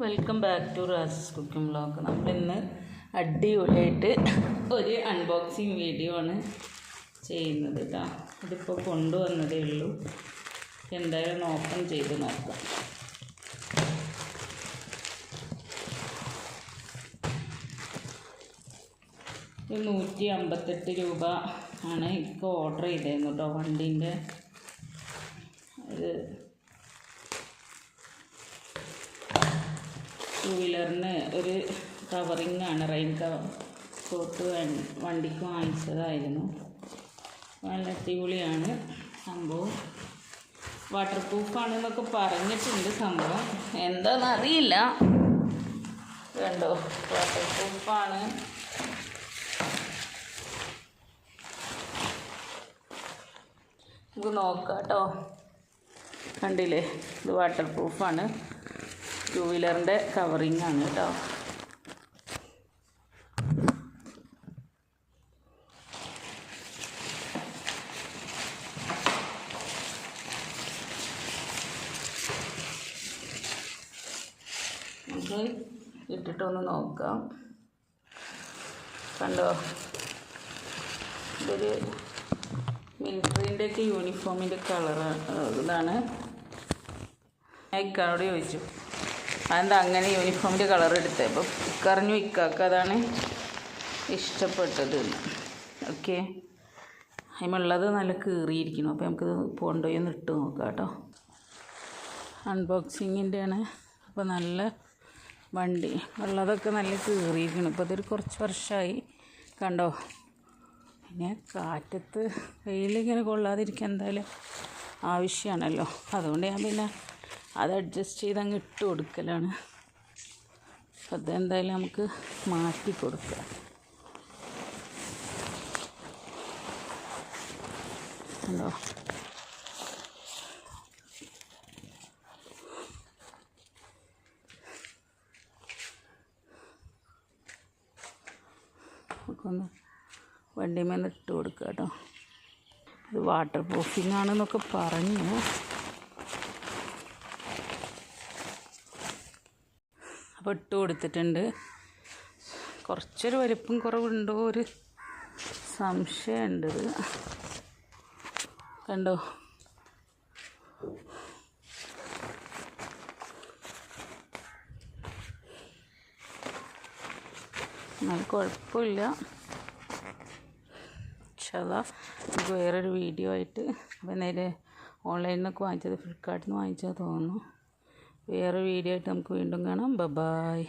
Welcome back to Rasa's cooking vlog നമ്മളിന്ന് അടിപൊളിയായിട്ട് ഒരു അൺബോക്സിങ് വീഡിയോ ആണ് ചെയ്യുന്നത് കേട്ടോ ഇതിപ്പോൾ കൊണ്ടുവന്നതേ ഉള്ളൂ. എന്തായാലും ഓപ്പൺ ചെയ്ത് നോക്കാം. നൂറ്റി അമ്പത്തെട്ട് രൂപ ആണ് ഇപ്പോൾ ഓർഡർ ചെയ്തിരുന്നു കേട്ടോ വണ്ടീന്റെ ഇത് ടൂ വീലറിന് ഒരു കവറിങ് ആണ്. റെയിൻ കോട്ട് വണ്ടിക്ക് വാങ്ങിച്ചതായിരുന്നു. നല്ല അടിപൊളിയാണ് സംഭവം. വാട്ടർ പ്രൂഫാണെന്നൊക്കെ പറഞ്ഞിട്ടുണ്ട് സംഭവം. എന്താണെന്ന് അറിയില്ല. കണ്ടോ? വാട്ടർ പ്രൂഫാണ് നമുക്ക് നോക്കാം കേട്ടോ കണ്ടില്ലേ? ഇത് വാട്ടർ പ്രൂഫാണ് ടൂ വീലറിന്റെ കവറിങ് ആണ് കേട്ടോ. നമുക്ക് ഇട്ടിട്ടൊന്ന് നോക്കാം. കണ്ടോ? ഇതൊരു മിലിറ്ററീന്റെയൊക്കെ യൂണിഫോമിന്റെ കളറാണ് ഇതാണ് ഇക്കാനോട് ചോദിച്ചു. അതെന്താ അങ്ങനെ യൂണിഫോമിന്റെ കളർ എടുത്തത് അപ്പോൾ ഇക്കറിഞ്ഞു ഇക്കാക്ക് അതാണ് ഇഷ്ടപ്പെട്ടത്. ഓക്കെ അതിമുള്ളത് നല്ല കീറിയിരിക്കണം അപ്പോൾ നമുക്കിത് പോണ്ടോ ഒന്ന് ഇട്ട് നോക്കാം കേട്ടോ. അൺബോക്സിങ്ങിന്റെ ആണ് അപ്പോൾ നല്ല വണ്ടി. ഉള്ളതൊക്കെ നല്ല കീറിയിരിക്കണം ഇപ്പോൾ ഇതൊരു കുറച്ച് വർഷമായി കണ്ടോ? പിന്നെ കാറ്റത്ത് വെയിലിങ്ങനെ കൊള്ളാതിരിക്കാൻ എന്തായാലും ആവശ്യമാണല്ലോ അതുകൊണ്ട് ഞാൻ പിന്നെ അത് അഡ്ജസ്റ്റ് ചെയ്ത് അങ്ങ് ഇട്ട് കൊടുക്കലാണ്. അതെന്തായാലും നമുക്ക് മാറ്റി കൊടുക്കാം. ഉണ്ടോ നമുക്കൊന്ന് വണ്ടിമേന്ന് ഇട്ട് കൊടുക്കുക കേട്ടോ. ഇത് വാട്ടർ പ്രൂഫിംഗ് ആണെന്നൊക്കെ പറഞ്ഞു. അപ്പോൾ ഇട്ട് കൊടുത്തിട്ടുണ്ട്. കുറച്ചൊരു വലിപ്പം കുറവുണ്ടോ ഒരു സംശയമുണ്ട് കണ്ടോ? എന്നാൽ കുഴപ്പമില്ല. ചതാ നമുക്ക് വേറൊരു വീഡിയോ ആയിട്ട്. അപ്പം നേരെ ഓൺലൈനിൽ നിന്നൊക്കെ വാങ്ങിച്ചത് ഫ്ലിപ്കാർട്ടിൽ നിന്ന് വാങ്ങിച്ചത് തോന്നുന്നു. വേറെ വീഡിയോ ആയിട്ട് നമുക്ക് വീണ്ടും കാണാം. ബ ബായ്